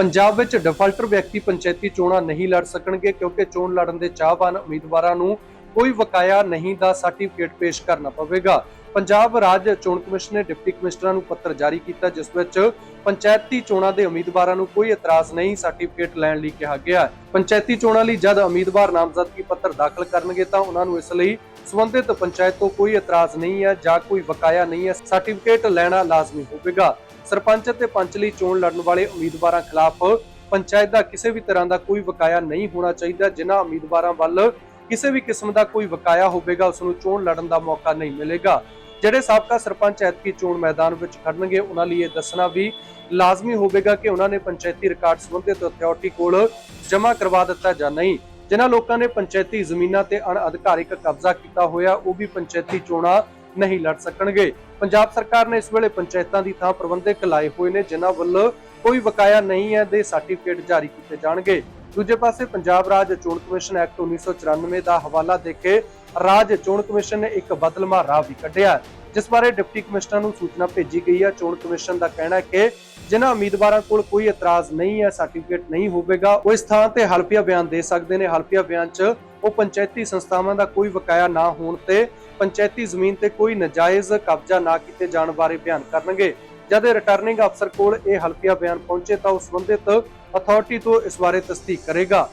ਪੰਜਾਬ ਵਿੱਚ ਡਿਫਾਲਟਰ ਵਿਅਕਤੀ ਪੰਚਾਇਤੀ ਚੋਣਾਂ ਨਹੀਂ ਲੜ ਸਕਣਗੇ ਕਿਉਂਕਿ ਚੋਣ ਲੜਨ ਦੇ ਚਾਹਵਾਨ ਉਮੀਦਵਾਰਾਂ ਨੂੰ ਕੋਈ ਵਕਾਇਆ ਨਹੀਂ ਦਾ ਸਰਟੀਫਿਕੇਟ ਪੇਸ਼ ਕਰਨਾ ਪਵੇਗਾ। ਪੰਜਾਬ ਰਾਜ ਚੋਣ ਕਮਿਸ਼ਨ ਨੇ ਡਿਪਟੀ ਕਮਿਸ਼ਨਰਾਂ ਨੂੰ ਪੱਤਰ ਜਾਰੀ ਕੀਤਾ, ਜਿਸ ਵਿੱਚ ਪੰਚਾਇਤੀ ਚੋਣਾਂ ਦੇ ਉਮੀਦਵਾਰਾਂ ਨੂੰ ਕੋਈ ਇਤਰਾਜ਼ ਨਹੀਂ ਸਰਟੀਫਿਕੇਟ ਲੈਣ ਲਈ ਕਿਹਾ ਗਿਆ। ਪੰਚਾਇਤੀ ਚੋਣਾਂ ਲਈ ਜਦ ਉਮੀਦਵਾਰ ਨਾਮਜ਼ਦਗੀ ਪੱਤਰ ਦਾਖਲ ਕਰਨਗੇ ਤਾਂ ਉਹਨਾਂ ਨੂੰ ਇਸ ਲਈ ਸੰਬੰਧਿਤ ਪੰਚਾਇਤ ਤੋਂ ਕੋਈ ਇਤਰਾਜ਼ ਨਹੀਂ ਹੈ ਜਾਂ ਕੋਈ ਵਕਾਇਆ ਨਹੀਂ ਹੈ, ਸਰਟੀਫਿਕੇਟ ਲੈਣਾ ਲਾਜ਼ਮੀ ਹੋਵੇਗਾ। ਸਰਪੰਚ ਅਤੇ ਪੰਚ ਲਈ ਚੋਣ ਲੜਨ ਵਾਲੇ ਉਮੀਦਵਾਰਾਂ ਖਿਲਾਫ ਪੰਚਾਇਤ ਦਾ ਕਿਸੇ ਵੀ ਤਰ੍ਹਾਂ ਦਾ ਕੋਈ ਵਕਾਇਆ ਨਹੀਂ ਹੋਣਾ ਚਾਹੀਦਾ। ਜਿਨ੍ਹਾਂ ਉਮੀਦਵਾਰਾਂ ਵੱਲ ਕਿਸੇ ਵੀ ਕਿਸਮ ਦਾ ਕੋਈ ਵਕਾਇਆ ਹੋਵੇਗਾ, ਉਸ ਨੂੰ ਚੋਣ ਲੜਨ ਦਾ ਮੌਕਾ ਨਹੀਂ ਮਿਲੇਗਾ। ਜਿਹੜੇ ਸਾਬਕਾ ਸਰਪੰਚ ਐਤਕੀ ਚੋਣ ਮੈਦਾਨ ਵਿੱਚ ਖੜਨਗੇ, ਉਹਨਾਂ ਲਈ ਇਹ ਦੱਸਣਾ ਵੀ ਲਾਜ਼ਮੀ ਹੋਵੇਗਾ ਕਿ ਉਹਨਾਂ ਨੇ ਪੰਚਾਇਤੀ ਰਿਕਾਰਡ ਸੰਬੰਧਿਤ ਅਥਾਰਟੀ ਕੋਲ ਜਮ੍ਹਾਂ ਕਰਵਾ ਦਿੱਤਾ ਜਾਂ ਨਹੀਂ। ਜਿਨ੍ਹਾਂ ਲੋਕਾਂ ਨੇ ਪੰਚਾਇਤੀ ਜ਼ਮੀਨਾਂ ਤੇ ਅਣਅਧਿਕਾਰਿਕ ਕਬਜ਼ਾ ਕੀਤਾ ਹੋਇਆ, ਉਹ ਵੀ ਪੰਚਾਇਤੀ ਚੋਣਾਂ ਨਹੀਂ ਲੜ ਸਕਣਗੇ। ਪੰਜਾਬ ਸਰਕਾਰ ਨੇ ਇਸ ਵੇਲੇ ਪੰਚਾਇਤਾਂ ਦੀ ਥਾਂ ਪ੍ਰਬੰਧਕ ਲਾਏ ਹੋਏ ਨੇ, ਜਿਨ੍ਹਾਂ ਵੱਲੋਂ ਕੋਈ ਬਕਾਇਆ ਨਹੀਂ ਹੈ ਦੇ ਸਰਟੀਫਿਕੇਟ ਜਾਰੀ ਕੀਤੇ ਜਾਣਗੇ। ਦੂਜੇ ਪਾਸੇ ਪੰਜਾਬ ਰਾਜ ਚੋਣ ਕਮਿਸ਼ਨ ਐਕਟ 1994 ਦਾ ਹਵਾਲਾ ਦੇ ਕੇ ਰਾਜ ਚੋਣ ਕਮਿਸ਼ਨ ਨੇ ਇੱਕ ਬਦਲਵਾਂ ਰਾਹ ਵੀ ਕੱਢਿਆ। ਜਿਸ ਬਾਰੇ ਡਿਪਟੀ ਕਮਿਸ਼ਨਰ ਨੂੰ ਸੂਚਨਾ ਭੇਜੀ ਗਈ ਹੈ, ਚੋਣ ਕਮਿਸ਼ਨ ਦਾ ਕਹਿਣਾ ਹੈ ਕਿ ਜਿਨ੍ਹਾਂ ਉਮੀਦਵਾਰਾਂ ਕੋਲ ਕੋਈ ਇਤਰਾਜ਼ ਨਹੀਂ ਹੈ, ਸਰਟੀਫਿਕੇਟ ਨਹੀਂ ਹੋਵੇਗਾ, ਉਹ ਇਸ ਥਾਂ ਤੇ ਹਲਫੀਆ ਬਿਆਨ ਦੇ ਸਕਦੇ ਨੇ। ਹਲਫੀਆ ਬਿਆਨ 'ਚ ਉਹ ਪੰਚਾਇਤੀ ਸੰਸਥਾਵਾਂ ਦਾ ਕੋਈ ਵਕਾਇਆ ਨਾ ਹੋਣ ਤੇ ਪੰਚਾਇਤੀ ਜ਼ਮੀਨ ਤੇ ਕੋਈ ਨਜਾਇਜ਼ ਕਬਜ਼ਾ ਨਾ ਕੀਤੇ ਜਾਣ ਬਾਰੇ ਬਿਆਨ ਕਰਨਗੇ। ਜਦ ਰਿਟਰਨਿੰਗ ਅਫਸਰ ਕੋਲ ਇਹ ਹਲਫੀਆ ਬਿਆਨ ਪਹੁੰਚੇ ਤਾਂ ਉਹ ਸੰਬੰਧਿਤ ਅਥਾਰਟੀ ਤੋਂ ਇਸ ਬਾਰੇ ਤਸਦੀਕ ਕਰੇਗਾ।